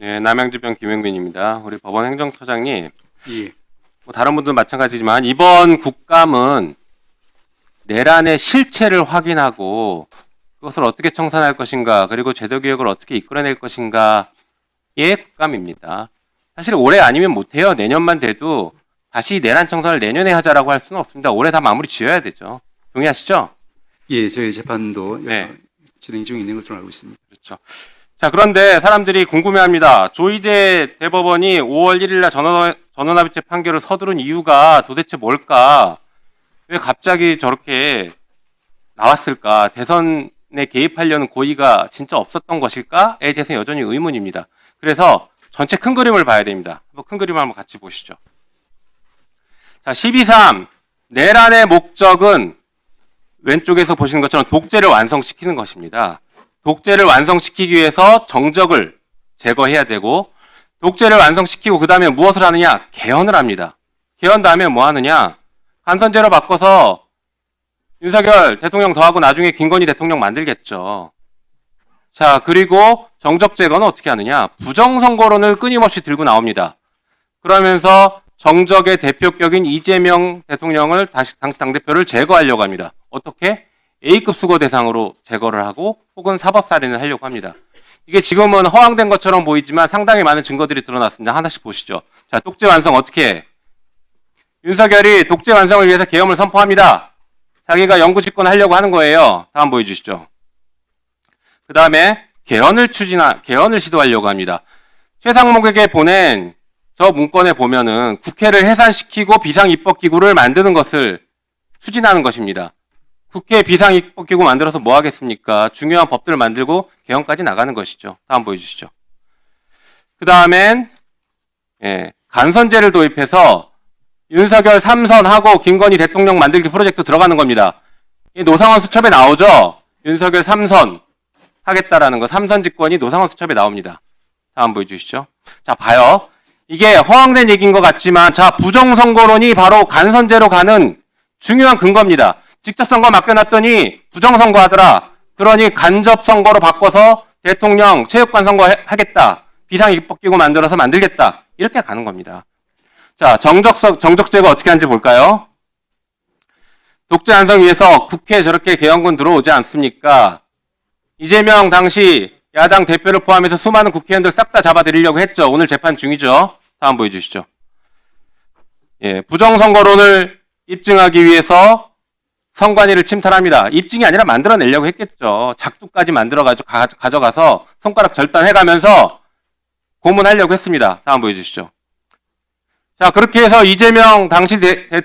네, 남양주병 김영민입니다. 우리 법원 행정처장님, 예. 뭐 다른 분들 마찬가지지만 이번 국감은 내란의 실체를 확인하고 그것을 어떻게 청산할 것인가 그리고 제도 개혁을 어떻게 이끌어낼 것인가의 국감입니다. 사실 올해 아니면 못해요. 내년만 돼도 다시 내란 청산을 내년에 하자라고 할 수는 없습니다. 올해 다 마무리 지어야 되죠. 동의하시죠? 예, 저희 재판도 네. 어, 진행 중에 있는 것으로 알고 있습니다. 그렇죠. 자, 그런데 사람들이 궁금해합니다. 조희대 대법원이 5월 1일날 전원, 전원합의체 판결을 서두른 이유가 도대체 뭘까? 왜 갑자기 저렇게 나왔을까? 대선에 개입하려는 고의가 진짜 없었던 것일까?에 대해서 여전히 의문입니다. 그래서 전체 큰 그림을 봐야 됩니다. 한번 큰 그림을 한번 같이 보시죠. 자, 12.3. 내란의 목적은 왼쪽에서 보시는 것처럼 독재를 완성시키는 것입니다. 독재를 완성시키기 위해서 정적을 제거해야 되고 독재를 완성시키고 그 다음에 무엇을 하느냐? 개헌을 합니다. 개헌 다음에 뭐 하느냐? 간선제로 바꿔서 윤석열 대통령 더하고 나중에 김건희 대통령 만들겠죠. 자, 그리고 정적 제거는 어떻게 하느냐? 부정선거론을 끊임없이 들고 나옵니다. 그러면서 정적의 대표격인 이재명 대통령을 다시 당시 당대표를 제거하려고 합니다. 어떻게? A급 수거 대상으로 제거를 하고 혹은 사법살인을 하려고 합니다. 이게 지금은 허황된 것처럼 보이지만 상당히 많은 증거들이 드러났습니다. 하나씩 보시죠. 자, 독재 완성 어떻게 해? 윤석열이 독재 완성을 위해서 계엄을 선포합니다. 자기가 영구 집권하려고 하는 거예요. 다음 보여주시죠. 그 다음에 개헌을 추진하, 개헌을 시도하려고 합니다. 최상목에게 보낸 저 문건에 보면은 국회를 해산시키고 비상입법기구를 만드는 것을 추진하는 것입니다. 국회 비상입법기구 만들어서 뭐 하겠습니까? 중요한 법들을 만들고 개헌까지 나가는 것이죠. 다음 보여주시죠. 그 다음엔 예, 간선제를 도입해서 윤석열 3선하고 김건희 대통령 만들기 프로젝트 들어가는 겁니다. 이 노상원 수첩에 나오죠? 윤석열 3선 하겠다라는 거. 3선 집권이 노상원 수첩에 나옵니다. 다음 보여주시죠. 자, 봐요. 이게 허황된 얘기인 것 같지만, 자, 부정선거론이 바로 간선제로 가는 중요한 근거입니다. 직접 선거 맡겨놨더니 부정선거 하더라. 그러니 간접 선거로 바꿔서 대통령 체육관 선거 해- 하겠다. 비상입법기구 만들어서 만들겠다. 이렇게 가는 겁니다. 자, 정적석, 정적제가 어떻게 하는지 볼까요? 독재 완성 위해서 국회에 저렇게 개헌군 들어오지 않습니까? 이재명 당시 야당 대표를 포함해서 수많은 국회의원들 싹 다 잡아들이려고 했죠. 오늘 재판 중이죠. 다음 보여주시죠. 예, 부정선거론을 입증하기 위해서 선관위를 침탈합니다. 입증이 아니라 만들어내려고 했겠죠. 작두까지 만들어가지고 가, 가져가서 손가락 절단해가면서 고문하려고 했습니다. 다음 보여주시죠. 자, 그렇게 해서 이재명 당시 대, 대-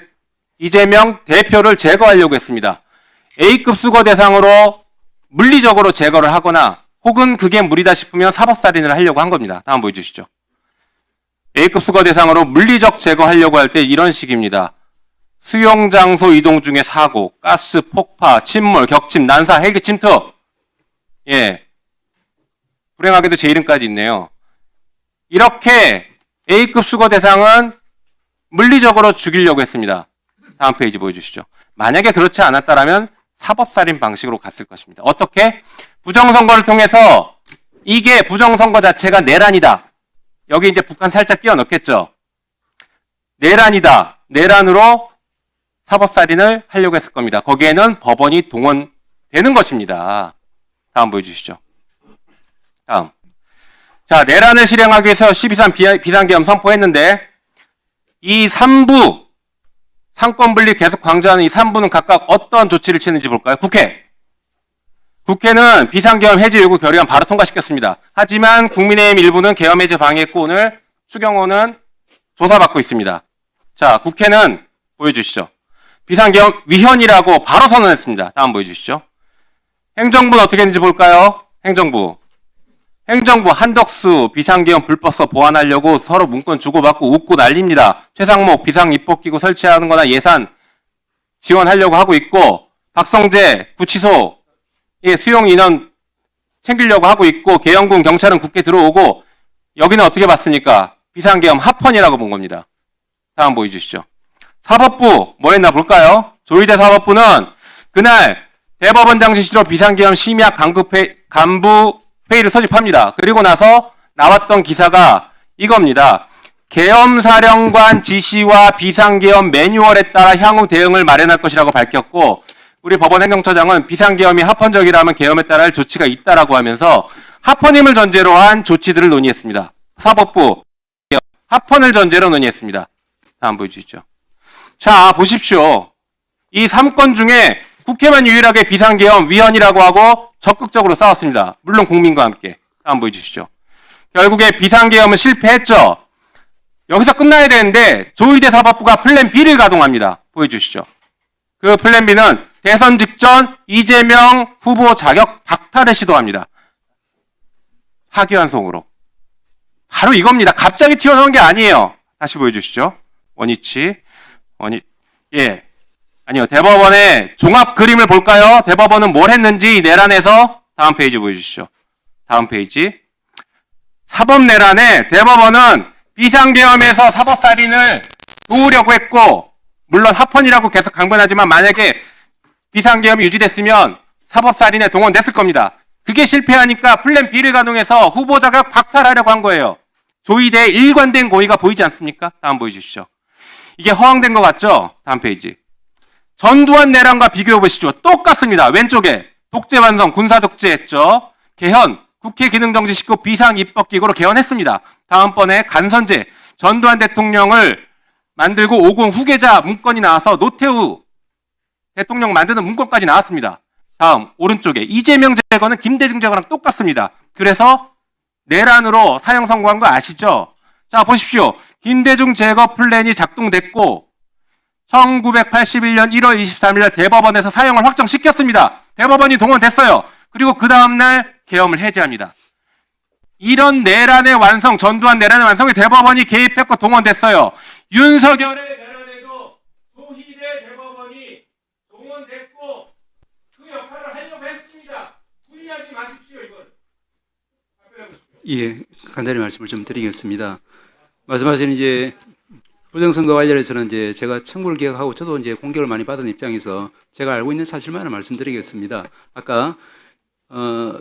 이재명 대표를 제거하려고 했습니다. A급 수거 대상으로 물리적으로 제거를 하거나 혹은 그게 무리다 싶으면 사법살인을 하려고 한 겁니다. 다음 보여주시죠. A급 수거 대상으로 물리적 제거하려고 할 때 이런 식입니다. 수용 장소 이동 중에 사고, 가스 폭파, 침몰, 격침, 난사, 헬기 침투. 예. 불행하게도 제 이름까지 있네요. 이렇게 A급 수거 대상은 물리적으로 죽이려고 했습니다. 다음 페이지 보여주시죠. 만약에 그렇지 않았다라면 사법살인 방식으로 갔을 것입니다. 어떻게? 부정선거를 통해서 이게 부정선거 자체가 내란이다. 여기 이제 북한 살짝 끼워 넣겠죠. 내란이다. 내란으로 사법살인을 하려고 했을 겁니다. 거기에는 법원이 동원되는 것입니다. 다음 보여주시죠. 다음. 자, 내란을 실행하기 위해서 12.3 비- 비상계엄 선포했는데 이 3부 상권 분리 계속 강조하는 이 3부는 각각 어떤 조치를 취했는지 볼까요? 국회. 국회는 비상계엄 해제 요구 결의안 바로 통과시켰습니다. 하지만 국민의힘 일부는 계엄 해제 방해했고 오늘 추경호는 조사받고 있습니다. 자, 국회는 보여주시죠. 비상계엄 위헌이라고 바로 선언했습니다. 다음 보여주시죠. 행정부는 어떻게 했는지 볼까요? 행정부. 행정부 한덕수 비상계엄 불법서 보완하려고 서로 문건 주고받고 웃고 난립니다. 최상목 비상입법기구 설치하는 거나 예산 지원하려고 하고 있고 박성재 구치소 예, 수용 인원 챙기려고 하고 있고 계영군 경찰은 국회 들어오고 여기는 어떻게 봤습니까? 비상계엄 합헌이라고 본 겁니다. 다음 보여주시죠. 사법부 뭐 했나 볼까요? 조희대 사법부는 그날 대법원장 지시로 비상계엄 심야 간급 회, 간부 회의를 소집합니다. 그리고 나서 나왔던 기사가 이겁니다. 계엄사령관 지시와 비상계엄 매뉴얼에 따라 향후 대응을 마련할 것이라고 밝혔고 우리 법원 행정처장은 비상계엄이 합헌적이라면 계엄에 따라 할 조치가 있다라고 하면서 합헌임을 전제로 한 조치들을 논의했습니다. 사법부 합헌을 전제로 논의했습니다. 다음 보여주시죠. 자 보십시오. 이 3건 중에 국회만 유일하게 비상계엄 위헌이라고 하고 적극적으로 싸웠습니다. 물론 국민과 함께. 다음 보여주시죠. 결국에 비상계엄은 실패했죠. 여기서 끝나야 되는데 조의대 사법부가 플랜 B를 가동합니다. 보여주시죠. 그 플랜 B는 대선 직전 이재명 후보 자격 박탈을 시도합니다. 하기환송으로. 바로 이겁니다. 갑자기 튀어나온 게 아니에요. 다시 보여주시죠. 원위치. 원위, 예. 아니요. 대법원의 종합 그림을 볼까요? 대법원은 뭘 했는지 내란에서 다음 페이지 보여주시죠. 다음 페이지. 사법 내란에 대법원은 비상계엄에서 사법살인을 도우려고 했고, 물론 합헌이라고 계속 강변하지만 만약에 비상계엄이 유지됐으면 사법살인에 동원됐을 겁니다. 그게 실패하니까 플랜 B를 가동해서 후보 자격 박탈하려고 한 거예요. 조의대의 일관된 고의가 보이지 않습니까? 다음 보여주시죠. 이게 허황된 것 같죠? 다음 페이지. 전두환 내란과 비교해 보시죠. 똑같습니다. 왼쪽에 독재 완성 군사 독재했죠. 개헌 국회 기능 정지 식구 비상 입법 기구로 개헌했습니다. 다음번에 간선제 전두환 대통령을 만들고 50 후계자 문건이 나와서 노태우 대통령 만드는 문건까지 나왔습니다. 다음 오른쪽에 이재명 제거는 김대중 제거랑 똑같습니다. 그래서 내란으로 사형 선고한 거 아시죠? 자 보십시오. 김대중 제거 플랜이 작동됐고 1981년 1월 23일 날 대법원에서 사형을 확정시켰습니다. 대법원이 동원됐어요. 그리고 그 다음날 계엄을 해제합니다. 이런 내란의 완성, 전두환 내란의 완성에 대법원이 개입했고 동원됐어요. 윤석열의 내란에도 조희대 대법원이 동원됐고 그 역할을 하려고 했습니다. 후회하지 마십시오, 이건. 예, 간단히 말씀을 좀 드리겠습니다. 말씀하신 이제 부정선거 관련해서는 이제 제가 청구를 기억하고 저도 이제 공격을 많이 받은 입장에서 제가 알고 있는 사실만을 말씀드리겠습니다. 아까 어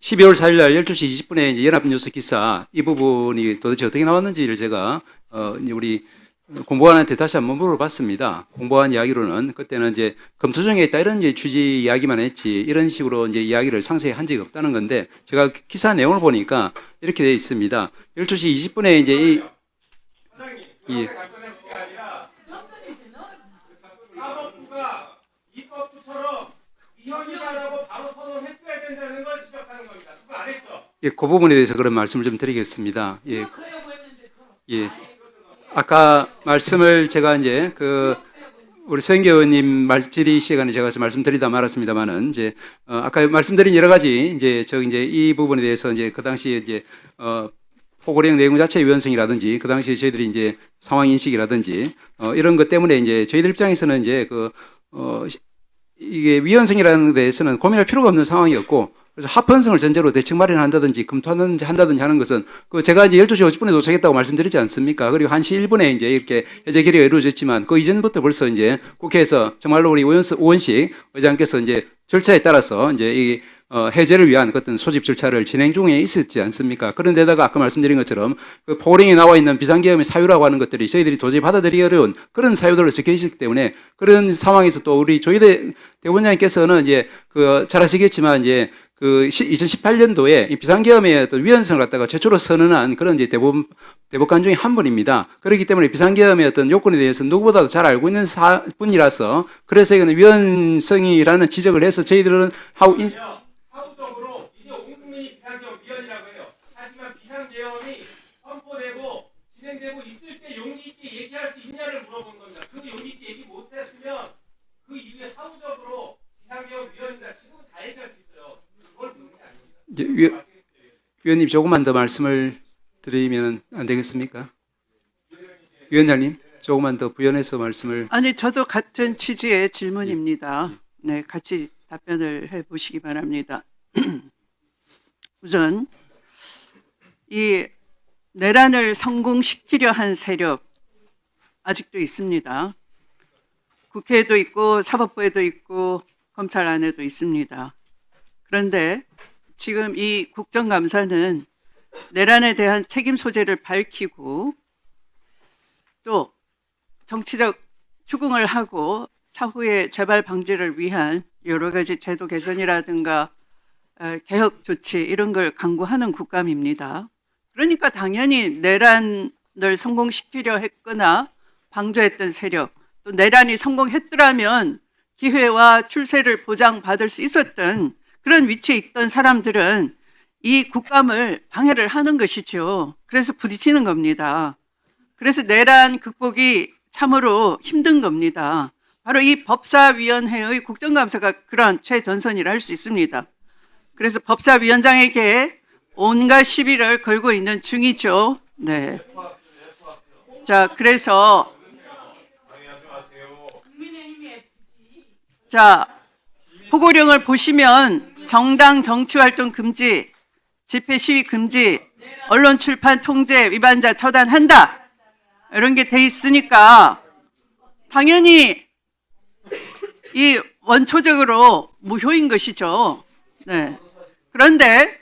12월 4일 날 12시 20분에 이제 연합뉴스 기사 이 부분이 도대체 어떻게 나왔는지를 제가 어 우리 공보관한테 다시 한번 물어봤습니다. 공보관 이야기로는 그때는 이제 검토 중에 있다 이런 이제 취지 이야기만 했지 이런 식으로 이제 이야기를 상세히 한 적이 없다는 건데 제가 기사 내용을 보니까 이렇게 되어 있습니다. 12시 20분에 이제 이 이다라고 바로 선언했어야 된다는 걸 지적하는 겁니다. 그거 안 했죠? 예, 그 부분에 대해서 그런 말씀을 좀 드리겠습니다. 예. 예. 아까 말씀을 제가 이제 그 우리 의원님 말질의 시간에 제가 말씀드리다 말았습니다만은 이제 어 아까 말씀드린 여러 가지 이제 저 이제 이 부분에 대해서 이제 그 당시에 이제 어 포고령 내용 자체 유연성이라든지 그 당시에 저희들이 이제 상황 인식이라든지 어 이런 것 때문에 이제 저희들 입장에서는 이제 그 어 이게 위헌성이라는 데에서는 고민할 필요가 없는 상황이었고 그래서 합헌성을 전제로 대책 마련한다든지 검토하든지 한다든지 하는 것은 그 제가 이제 12시 50분에 도착했다고 말씀드리지 않습니까? 그리고 1시 1분에 이제 이렇게 해제 결의가 이루어졌지만 그 이전부터 벌써 이제 국회에서 정말로 우리 오연스, 오원식 의장께서 이제 절차에 따라서 이제 이 어, 해제를 위한 그 어떤 소집 절차를 진행 중에 있었지 않습니까? 그런데다가 아까 말씀드린 것처럼 그 포링에 나와 있는 비상계엄의 사유라고 하는 것들이 저희들이 도저히 받아들이기 어려운 그런 사유들로 적혀 있기 때문에 그런 상황에서 또 우리 조희대 대본장님께서는 이제 그 잘 아시겠지만 이제 그 2018년도에 이 비상계엄의 어떤 위헌성을 갖다가 최초로 선언한 그런 이제 대법 대법관 중에 한 분입니다. 그렇기 때문에 비상계엄의 어떤 요건에 대해서 누구보다도 잘 알고 있는 사, 분이라서 그래서 이거는 위헌성이라는 지적을 해서 저희들은 하고 인, 사후적으로 이제 온 국민이 비상계엄 위헌이라고 해요. 하지만 비상계엄이 선포되고 진행되고 있을 때 용기 있게 얘기할 수 있냐를 물어본 겁니다. 그 용기 있게 얘기 못했으면 그 이후에 사후적으로 비상계엄 위헌이다. 지금은 다 얘기할 수 있어요. 그걸 묻는 게 아닙니다. 이제 위, 위원님 조금만 더 말씀을 드리면 안 되겠습니까? 위원장님 조금만 더 부연해서 말씀을 아니 저도 같은 취지의 질문입니다. 네, 같이 답변을 해 보시기 바랍니다. 우선 이 내란을 성공시키려 한 세력 아직도 있습니다. 국회에도 있고 사법부에도 있고 검찰 안에도 있습니다. 그런데 지금 이 국정감사는 내란에 대한 책임 소재를 밝히고 또 정치적 추궁을 하고 차후에 재발 방지를 위한 여러 가지 제도 개선이라든가 어, 개혁 조치 이런 걸 강구하는 국감입니다. 그러니까 당연히 내란을 성공시키려 했거나 방조했던 세력 또 내란이 성공했더라면 기회와 출세를 보장받을 수 있었던 그런 위치에 있던 사람들은 이 국감을 방해를 하는 것이죠. 그래서 부딪히는 겁니다. 그래서 내란 극복이 참으로 힘든 겁니다. 바로 이 법사위원회의 국정감사가 그런 최전선이라 할 수 있습니다. 그래서 법사위원장에게 온갖 시비를 걸고 있는 중이죠. 네. 자, 그래서 자, 포고령을 보시면 정당 정치활동 금지, 집회 시위 금지, 언론 출판 통제 위반자 처단한다. 이런 게 돼 있으니까 당연히 이 원초적으로 무효인 것이죠. 네. 그런데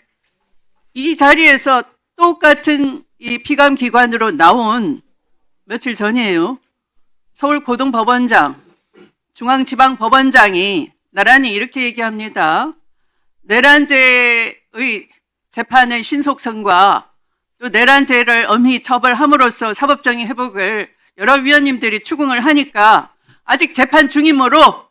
이 자리에서 똑같은 이 피감 기관으로 나온 며칠 전이에요. 서울 고등법원장, 중앙지방법원장이 나란히 이렇게 얘기합니다. 내란죄의 재판의 신속성과 또 내란죄를 엄히 처벌함으로써 사법정의 회복을 여러 위원님들이 추궁을 하니까 아직 재판 중이므로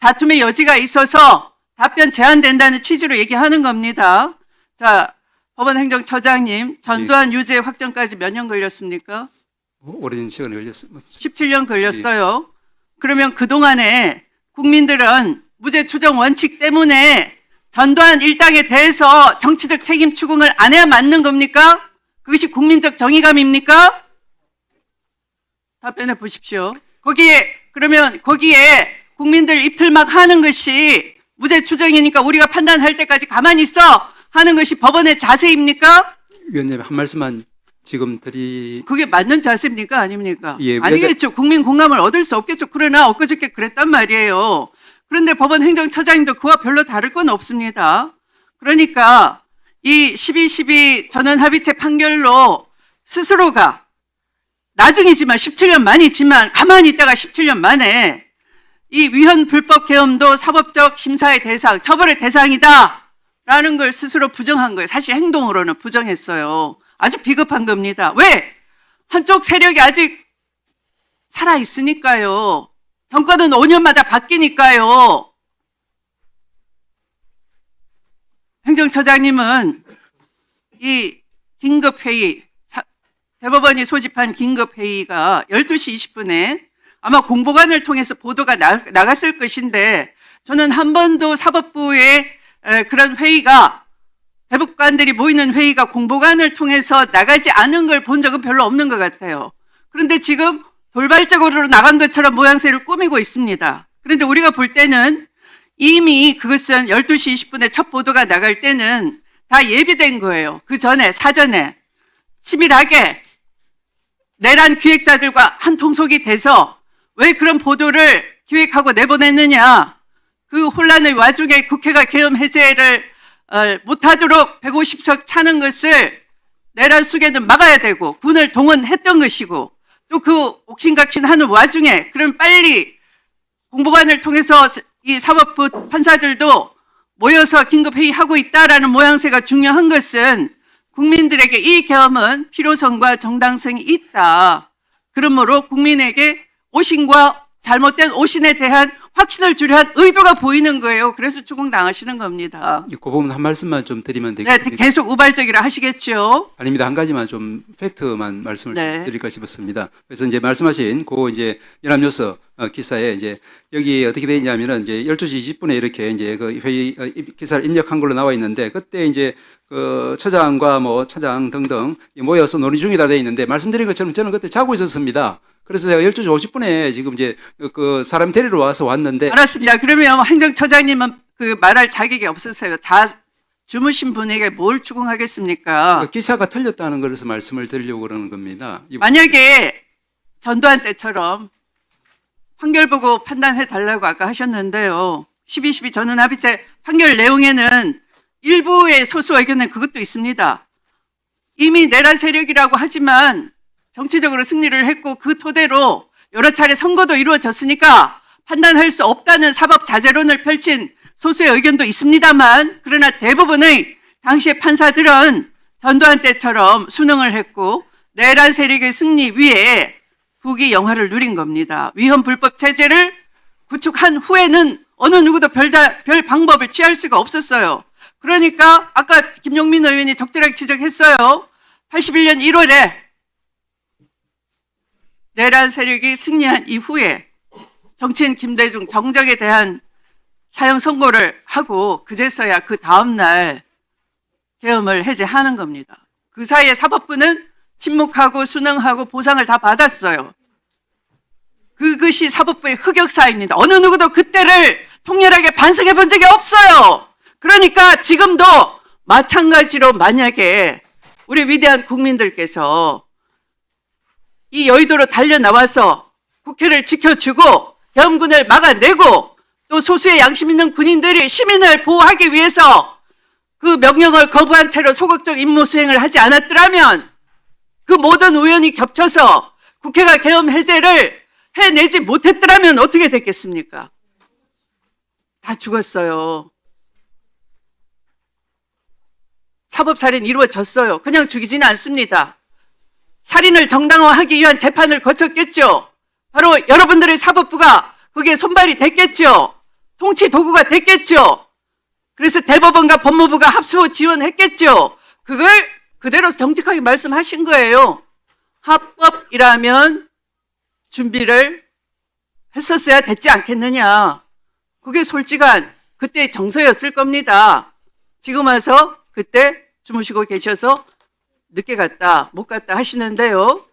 다툼의 여지가 있어서 답변 제한된다는 취지로 얘기하는 겁니다. 자, 법원 행정처장님, 전두환 유죄 확정까지 몇 년 걸렸습니까? 오래된 시간이 걸렸습니다. 17년 걸렸어요. 그러면 그동안에 국민들은 무죄 추정 원칙 때문에 전두환 일당에 대해서 정치적 책임 추궁을 안 해야 맞는 겁니까? 그것이 국민적 정의감입니까? 답변해 보십시오. 거기에 그러면 거기에 국민들 입틀막 하는 것이 무죄 추정이니까 우리가 판단할 때까지 가만히 있어 하는 것이 법원의 자세입니까? 위원님 한 말씀만 지금 드리 그게 맞는 자세입니까? 아닙니까? 예, 아니겠죠. 국민 공감을 얻을 수 없겠죠. 그러나 엊그저께 그랬단 말이에요. 그런데 법원 행정처장님도 그와 별로 다를 건 없습니다. 그러니까 이 12.12 전원 합의체 판결로 스스로가 나중이지만 17년 만이지만 가만히 있다가 17년 만에 이 위헌 불법 계엄도 사법적 심사의 대상, 처벌의 대상이다. 라는 걸 스스로 부정한 거예요. 사실 행동으로는 부정했어요. 아주 비겁한 겁니다. 왜? 한쪽 세력이 아직 살아 있으니까요. 정권은 5년마다 바뀌니까요. 행정처장님은 이 긴급회의, 사- 대법원이 소집한 긴급회의가 12시 20분에 아마 공보관을 통해서 보도가 나, 나갔을 것인데 저는 한 번도 사법부의 에, 그런 회의가 대법관들이 모이는 회의가 공보관을 통해서 나가지 않은 걸 본 적은 별로 없는 것 같아요. 그런데 지금 돌발적으로 나간 것처럼 모양새를 꾸미고 있습니다. 그런데 우리가 볼 때는 이미 그것은 12시 20분에 첫 보도가 나갈 때는 다 예비된 거예요. 그 전에, 사전에. 치밀하게 내란 기획자들과 한 통속이 돼서 왜 그런 보도를 기획하고 내보냈느냐. 그 혼란의 와중에 국회가 계엄 해제를 어, 못하도록 150석 차는 것을 내란 수계는 막아야 되고 군을 동원했던 것이고 또 그 옥신각신하는 와중에 그럼 빨리 공보관을 통해서 이 사법부 판사들도 모여서 긴급회의하고 있다라는 모양새가 중요한 것은 국민들에게 이 계엄은 필요성과 정당성이 있다. 그러므로 국민에게 오신과 잘못된 오신에 대한 확신을 주려 한 의도가 보이는 거예요. 그래서 추궁당하시는 겁니다. 그 부분 한 말씀만 좀 드리면 네, 되겠습니까? 계속 우발적이라 하시겠죠. 아닙니다. 한 가지만 좀 팩트만 말씀을 네. 드릴까 싶었습니다. 그래서 이제 말씀하신 그 이제 연합뉴스 어, 기사에 이제 여기 어떻게 되어 있냐면은 이제 12시 20분에 이렇게 이제 그 회의 어, 입- 기사를 입력한 걸로 나와 있는데 그때 이제 그 처장과 뭐 차장 등등 모여서 논의 중이다 되어 있는데 말씀드린 것처럼 저는 그때 자고 있었습니다. 그래서 제가 12시 50분에 지금 이제 그- 그 사람 데리러 와서 왔는데 알았습니다. 그러면 행정처장님은 그 말할 자격이 없으세요. 자 주무신 분에게 뭘 추궁하겠습니까? 그 기사가 틀렸다는 것에서 말씀을 드리려고 그러는 겁니다. 이- 만약에 전두환 때처럼 판결 보고 판단해 달라고 아까 하셨는데요. 12.12 전원 합의체 판결 내용에는 일부의 소수 의견은 그것도 있습니다. 이미 내란 세력이라고 하지만 정치적으로 승리를 했고 그 토대로 여러 차례 선거도 이루어졌으니까 판단할 수 없다는 사법 자제론을 펼친 소수의 의견도 있습니다만 그러나 대부분의 당시의 판사들은 전두환 때처럼 수능을 했고 내란 세력의 승리 위에 국위 영화를 누린 겁니다. 위헌 불법 체제를 구축한 후에는 어느 누구도 별다, 별 방법을 취할 수가 없었어요. 그러니까 아까 김용민 의원이 적절하게 지적했어요. 81년 1월에 내란 세력이 승리한 이후에 정치인 김대중 정적에 대한 사형 선고를 하고 그제서야 그 다음날 계엄을 해제하는 겁니다. 그 사이에 사법부는 침묵하고 수능하고 보상을 다 받았어요. 그것이 사법부의 흑역사입니다. 어느 누구도 그때를 통렬하게 반성해 본 적이 없어요. 그러니까 지금도 마찬가지로 만약에 우리 위대한 국민들께서 이 여의도로 달려 나와서 국회를 지켜주고 계엄군을 막아내고 또 소수의 양심 있는 군인들이 시민을 보호하기 위해서 그 명령을 거부한 채로 소극적 임무 수행을 하지 않았더라면 그 모든 우연이 겹쳐서 국회가 계엄 해제를 해내지 못했더라면 어떻게 됐겠습니까? 다 죽었어요. 사법살인 이루어졌어요. 그냥 죽이지는 않습니다. 살인을 정당화하기 위한 재판을 거쳤겠죠. 바로 여러분들의 사법부가 그게 손발이 됐겠죠. 통치 도구가 됐겠죠. 그래서 대법원과 법무부가 합수 지원했겠죠. 그걸 그대로 정직하게 말씀하신 거예요. 합법이라면 준비를 했었어야 됐지 않겠느냐. 그게 솔직한 그때의 정서였을 겁니다. 지금 와서 그때 주무시고 계셔서 늦게 갔다, 못 갔다 하시는데요.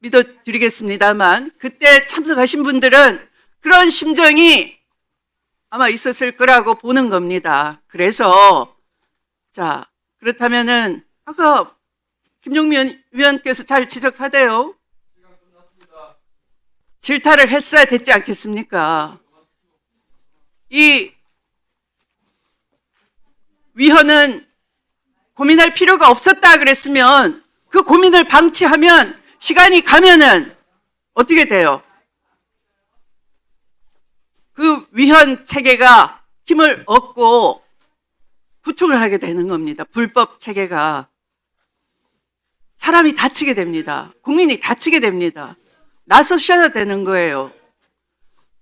믿어드리겠습니다만, 그때 참석하신 분들은 그런 심정이 아마 있었을 거라고 보는 겁니다. 그래서, 자, 그렇다면은, 아까 김용민 위원께서 잘 지적하대요. 질타를 했어야 됐지 않겠습니까? 이 위헌은 고민할 필요가 없었다 그랬으면 그 고민을 방치하면 시간이 가면은 어떻게 돼요? 그 위헌 체계가 힘을 얻고 구축을 하게 되는 겁니다. 불법 체계가 사람이 다치게 됩니다. 국민이 다치게 됩니다. 나서셔야 되는 거예요.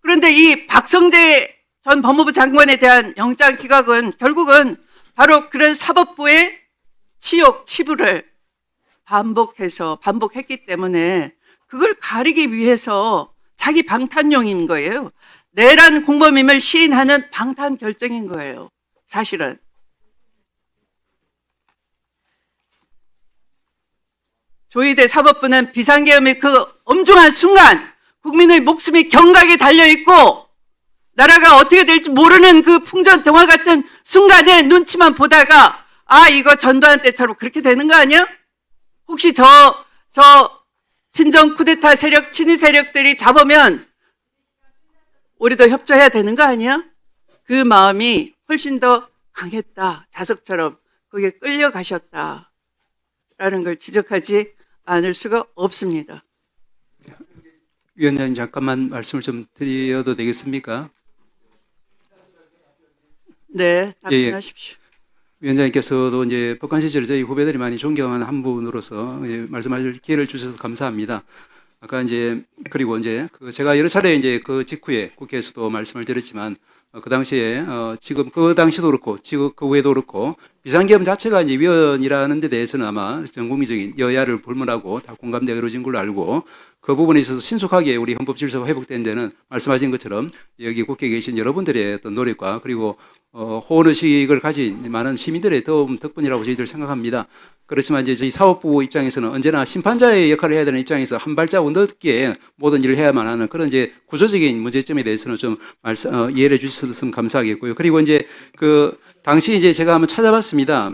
그런데 이 박성재 전 법무부 장관에 대한 영장 기각은 결국은 바로 그런 사법부의 치욕, 치부를 반복해서 반복했기 때문에 그걸 가리기 위해서 자기 방탄용인 거예요. 내란 공범임을 시인하는 방탄 결정인 거예요. 사실은. 조희대 사법부는 비상계엄의 그 엄중한 순간 국민의 목숨이 경각에 달려 있고 나라가 어떻게 될지 모르는 그 풍전등화 같은 순간에 눈치만 보다가 아 이거 전두환 때처럼 그렇게 되는 거 아니야? 혹시 저 저 친정 쿠데타 세력 친위 세력들이 잡으면 우리도 협조해야 되는 거 아니야? 그 마음이 훨씬 더 강했다 자석처럼 거기에 끌려가셨다 라는 걸 지적하지 않을 수가 없습니다. 위원장님 잠깐만 말씀을 좀 드려도 되겠습니까? 네, 예, 예. 답변하십시오. 위원장님께서도 이제 법관 시절에 저희 후배들이 많이 존경하는 한 분으로서 예, 말씀하실 기회를 주셔서 감사합니다. 아까 이제 그리고 이제 그 제가 여러 차례 이제 그 직후에 국회에서도 말씀을 드렸지만 어, 그 당시에 어 지금 그 당시도 그렇고 지금 그 후에도 그렇고 비상계엄 자체가 이제 위헌이라는 데 대해서는 아마 전 국민적인 여야를 불문하고 다 공감대가 이루어진 걸로 알고 그 부분에 있어서 신속하게 우리 헌법 질서가 회복된 데는 말씀하신 것처럼 여기 국회에 계신 여러분들의 어떤 노력과 그리고 어, 호언의식을 가진 많은 시민들의 도움 덕분이라고 저희들 생각합니다. 그렇지만 이제 저희 사업부 입장에서는 언제나 심판자의 역할을 해야 되는 입장에서 한 발자국 늦게 모든 일을 해야만 하는 그런 이제 구조적인 문제점에 대해서는 좀 말씀, 어, 이해를 해주셨으면 감사하겠고요. 그리고 이제 그 당시 이제 제가 한번 찾아봤습니다.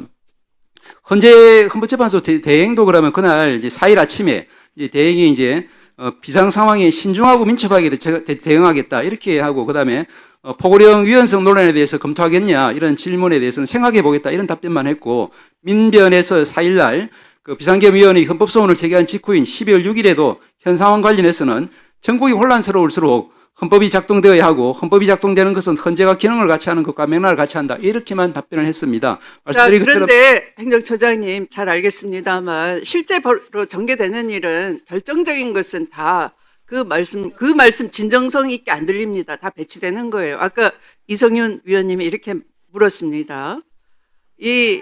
헌재 헌법재판소 대- 대행도 그러면 그날 이제 4일 아침에 이제 대행이 이제 어, 비상 상황에 신중하고 민첩하게 대- 대- 대응하겠다. 이렇게 하고 그다음에 어, 포고령 위헌성 논란에 대해서 검토하겠냐? 이런 질문에 대해서는 생각해 보겠다. 이런 답변만 했고 민변에서 4일 날 그 비상계엄위원회 헌법소원을 제기한 직후인 12월 6일에도 현 상황 관련해서는 전국이 혼란스러울수록 헌법이 작동되어야 하고 헌법이 작동되는 것은 헌재가 기능을 같이 하는 것과 맥락을 같이 한다. 이렇게만 답변을 했습니다. 자, 그런데 행정처장님 잘 알겠습니다만 실제로 전개되는 일은 결정적인 것은 다 그 말씀 그 말씀 진정성 있게 안 들립니다. 다 배치되는 거예요. 아까 이성윤 위원님이 이렇게 물었습니다. 이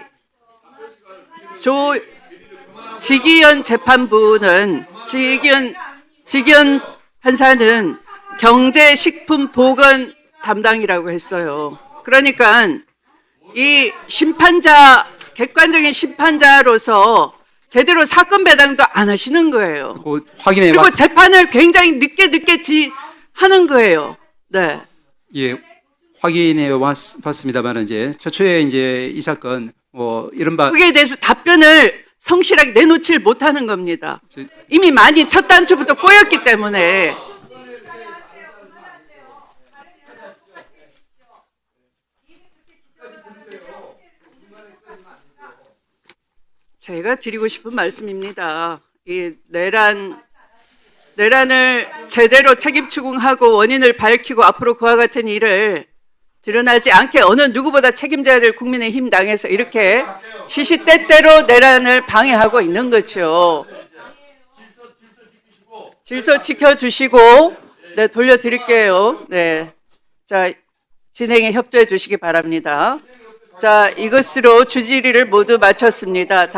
조 지기현 재판부는 지기현 지기현 판사는 경제식품 보건 담당이라고 했어요. 그러니까 이 심판자 객관적인 심판자로서 제대로 사건 배당도 안 하시는 거예요. 그 확인해 그리고 봤, 재판을 굉장히 늦게 늦게 지 하는 거예요. 네. 예, 확인해 왔, 봤습니다만 이제 최초에 이제 이 사건 뭐 이른바 거기에 대해서 답변을 성실하게 내놓질 못하는 겁니다. 저- 이미 많이 첫 단추부터 꼬였기 때문에 제가 드리고 싶은 말씀입니다. 이 내란 내란을 제대로 책임 추궁하고 원인을 밝히고 앞으로 그와 같은 일을 드러나지 않게 어느 누구보다 책임져야 될 국민의힘 당에서 이렇게 시시때때로 내란을 방해하고 있는 거죠. 질서 지켜주시고 네 돌려드릴게요. 네, 자 진행에 협조해 주시기 바랍니다. 자 이것으로 주질의를 모두 마쳤습니다.